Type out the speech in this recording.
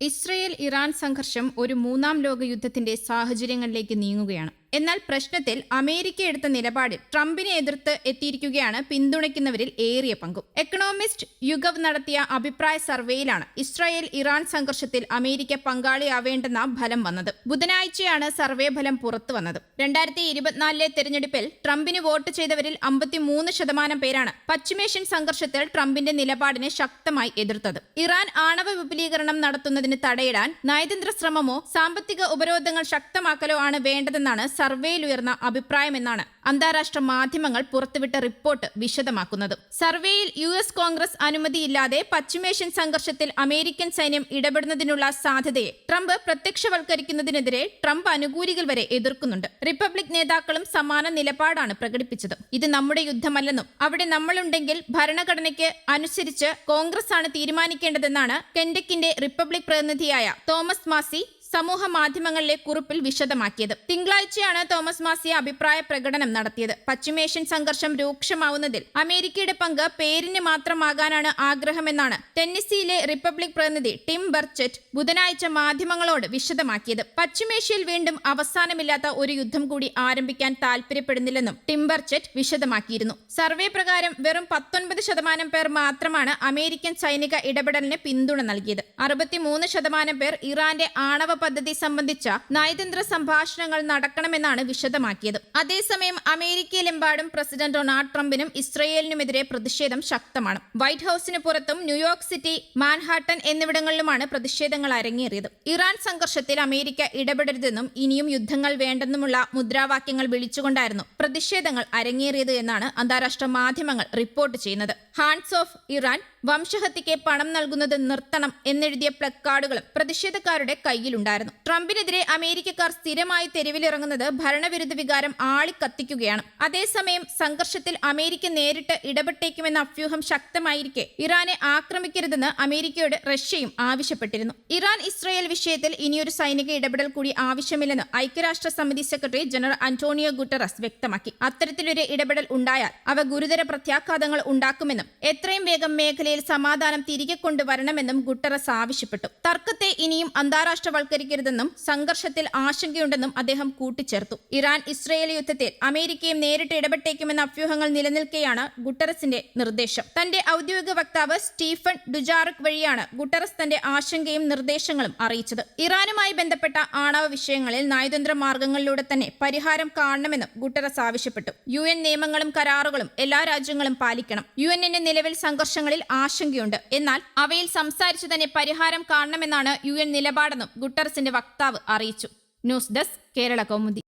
Israel Iran സംഘർഷം ഒരു മൂന്നാം ലോക യുദ്ധത്തിന്റെ സാഹചര്യങ്ങളിലേക്ക് നീങ്ങുകയാണ്. എന്നാൽ പ്രശ്നത്തിൽ അമേരിക്ക എടുത്ത നിലപാടിൽ ട്രംപിനെ എതിർത്ത് എത്തിയിരിക്കുകയാണ് പിന്തുണയ്ക്കുന്നവരിൽ ഏറിയ പങ്കും. എക്കണോമിസ്റ്റ് യുഗവ് നടത്തിയ അഭിപ്രായ സർവേയിലാണ് ഇസ്രായേൽ ഇറാൻ സംഘർഷത്തിൽ അമേരിക്ക പങ്കാളിയാവേണ്ടെന്ന ഫലം വന്നത്. ബുധനാഴ്ചയാണ് സർവേ ഫലം പുറത്തു വന്നത്. രണ്ടായിരത്തി ഇരുപത്തിനാലിലെ തെരഞ്ഞെടുപ്പിൽ ട്രംപിന് വോട്ട് ചെയ്തവരിൽ അമ്പത്തിമൂന്ന് ശതമാനം പേരാണ് പശ്ചിമേഷ്യൻ സംഘർഷത്തിൽ ട്രംപിന്റെ നിലപാടിനെ ശക്തമായി എതിർത്തത്. ഇറാൻ ആണവ വിപുലീകരണം നടത്തുന്നതിന് തടയിടാൻ നയതന്ത്ര ശ്രമമോ സാമ്പത്തിക ഉപരോധങ്ങൾ ശക്തമാക്കലോ ആണ് വേണ്ടതെന്നാണ് സർവേയിൽ ഉയർന്ന അഭിപ്രായമെന്നാണ് അന്താരാഷ്ട്ര മാധ്യമങ്ങൾ പുറത്തുവിട്ട റിപ്പോർട്ട് വിശദമാക്കുന്നത്. സർവേയിൽ യു എസ് കോൺഗ്രസ് അനുമതിയില്ലാതെ പശ്ചിമേഷ്യൻ സംഘർഷത്തിൽ അമേരിക്കൻ സൈന്യം ഇടപെടുന്നതിനുള്ള സാധ്യതയെ ട്രംപ് പ്രത്യക്ഷവൽക്കരിക്കുന്നതിനെതിരെ ട്രംപ് അനുകൂലികൾ വരെ എതിർക്കുന്നുണ്ട്. റിപ്പബ്ലിക് നേതാക്കളും സമാന നിലപാടാണ് പ്രകടിപ്പിച്ചത്. ഇത് നമ്മുടെ യുദ്ധമല്ലെന്നും അവിടെ നമ്മളുണ്ടെങ്കിൽ ഭരണഘടനയ്ക്ക് അനുസരിച്ച് കോൺഗ്രസ് ആണ് തീരുമാനിക്കേണ്ടതെന്നാണ് കെൻഡക്കിന്റെ റിപ്പബ്ലിക് പ്രതിനിധിയായ തോമസ് മാസി സമൂഹ മാധ്യമങ്ങളിലെ കുറിപ്പിൽ വിശദമാക്കിയത്. തിങ്കളാഴ്ചയാണ് തോമസ് മാസിയ അഭിപ്രായ പ്രകടനം നടത്തിയത്. പശ്ചിമേഷ്യൻ സംഘർഷം രൂക്ഷമാവുന്നതിൽ അമേരിക്കയുടെ പങ്ക് പേരിന് മാത്രമാകാനാണ് ആഗ്രഹമെന്നാണ് ടെന്നിസിയിലെ റിപ്പബ്ലിക് പ്രതിനിധി ടിം ബർച്ചറ്റ് ബുധനാഴ്ച മാധ്യമങ്ങളോട് വിശദമാക്കിയത്. പശ്ചിമേഷ്യയിൽ വീണ്ടും അവസാനമില്ലാത്ത ഒരു യുദ്ധം കൂടി ആരംഭിക്കാൻ താൽപര്യപ്പെടുന്നില്ലെന്നും ടിം ബർച്ചറ്റ് വിശദമാക്കിയിരുന്നു. സർവേ പ്രകാരം വെറും പത്തൊൻപത് ശതമാനം പേർ മാത്രമാണ് അമേരിക്കൻ സൈനിക ഇടപെടലിന് പിന്തുണ നൽകിയത്. അറുപത്തിമൂന്ന് ശതമാനം പേർ ഇറാന്റെ ആണവ പദ്ധതി സംബന്ധിച്ച നയതന്ത്ര സംഭാഷണങ്ങൾ നടക്കണമെന്നാണ് വിശദമാക്കിയത്. അതേസമയം അമേരിക്കയിലെമ്പാടും പ്രസിഡന്റ് ഡൊണാൾഡ് ട്രംപിനും ഇസ്രയേലിനുമെതിരെ പ്രതിഷേധം ശക്തമാണ്. വൈറ്റ് ഹൌസിന് പുറത്തും ന്യൂയോർക്ക് സിറ്റി മാൻഹാട്ടൻ എന്നിവിടങ്ങളിലുമാണ് പ്രതിഷേധങ്ങൾ അരങ്ങേറിയത്. ഇറാൻ സംഘർഷത്തിൽ അമേരിക്ക ഇടപെടരുതെന്നും ഇനിയും യുദ്ധങ്ങൾ വേണ്ടെന്നുമുള്ള മുദ്രാവാക്യങ്ങൾ വിളിച്ചുകൊണ്ടായിരുന്നു പ്രതിഷേധങ്ങൾ അരങ്ങേറിയത് എന്നാണ് അന്താരാഷ്ട്ര മാധ്യമങ്ങൾ റിപ്പോർട്ട് ചെയ്യുന്നത്. ഹാൻഡ്സ് ഓഫ് ഇറാൻ വംശഹത്യയ്ക്ക് പണം നൽകുന്നത് നിർത്തണം എന്നെഴുതിയ പ്ലക്കാർഡുകളും പ്രതിഷേധക്കാരുടെ കയ്യിലുണ്ടായിരുന്നു ട്രംപിനെതിരെ അമേരിക്കക്കാർ സ്ഥിരമായി തെരുവിലിറങ്ങുന്നത് ഭരണവിരുദ്ധ വികാരം ആളിക്കത്തിക്കുകയാണ്. അതേസമയം സംഘർഷത്തിൽ അമേരിക്ക നേരിട്ട് ഇടപെട്ടേക്കുമെന്ന അഭ്യൂഹം ശക്തമായിരിക്കെ ഇറാനെ ആക്രമിക്കരുതെന്ന് അമേരിക്കയോട് റഷ്യയും ആവശ്യപ്പെട്ടിരുന്നു. ഇറാൻ ഇസ്രായേൽ വിഷയത്തിൽ ഇനിയൊരു സൈനിക ഇടപെടൽ കൂടി ആവശ്യമില്ലെന്ന് ഐക്യരാഷ്ട്ര സമിതി സെക്രട്ടറി ജനറൽ അന്റോണിയോ ഗുട്ടറസ് വ്യക്തമാക്കി. അത്തരത്തിലൊരു ഇടപെടൽ ഉണ്ടായാൽ അവ ഗുരുതര പ്രത്യാഘാതങ്ങൾ ഉണ്ടാക്കുമെന്നും എത്രയും വേഗം മേഖലയിൽ സമാധാനം തിരികെ കൊണ്ടുവരണമെന്നും ഗുട്ടറസ് ആവശ്യപ്പെട്ടു. തർക്കത്തെ ഇനിയും അന്താരാഷ്ട്രവൽക്കരിക്കരുതെന്നും സംഘർഷത്തിൽ ആശങ്കയുണ്ടെന്നും അദ്ദേഹം കൂട്ടിച്ചേർത്തു. ഇറാൻ ഇസ്രയേൽ യുദ്ധത്തിൽ അമേരിക്കയും നേരിട്ട് ഇടപെട്ടേക്കുമെന്ന അഭ്യൂഹങ്ങൾ നിലനിൽക്കെയാണ് ഗുട്ടറസിന്റെ നിർദ്ദേശം. തന്റെ ഔദ്യോഗിക വക്താവ് സ്റ്റീഫൻ ഡുജാറിക് വഴിയാണ് ഗുട്ടറസ് തന്റെ ആശങ്കയും നിർദ്ദേശങ്ങളും അറിയിച്ചത്. ഇറാനുമായി ബന്ധപ്പെട്ട ആണവ വിഷയങ്ങളിൽ നയതന്ത്ര മാർഗങ്ങളിലൂടെ തന്നെ പരിഹാരം കാണണമെന്നും ഗുട്ടറസ് ആവശ്യപ്പെട്ടു. യു എൻ നിയമങ്ങളും കരാറുകളും എല്ലാ രാജ്യങ്ങളും പാലിക്കണം. യു എന്നിന് നിലവിൽ സംഘർഷങ്ങളിൽ ആശങ്കയുണ്ട്. എന്നാൽ അവയിൽ സംസാരിച്ചു തന്നെ പരിഹാരം കാണണമെന്നാണ് യു എൻ നിലപാടെന്നും ഗുട്ടറസിന്റെ വക്താവ് അറിയിച്ചു. News desk Kerala Kaumudi.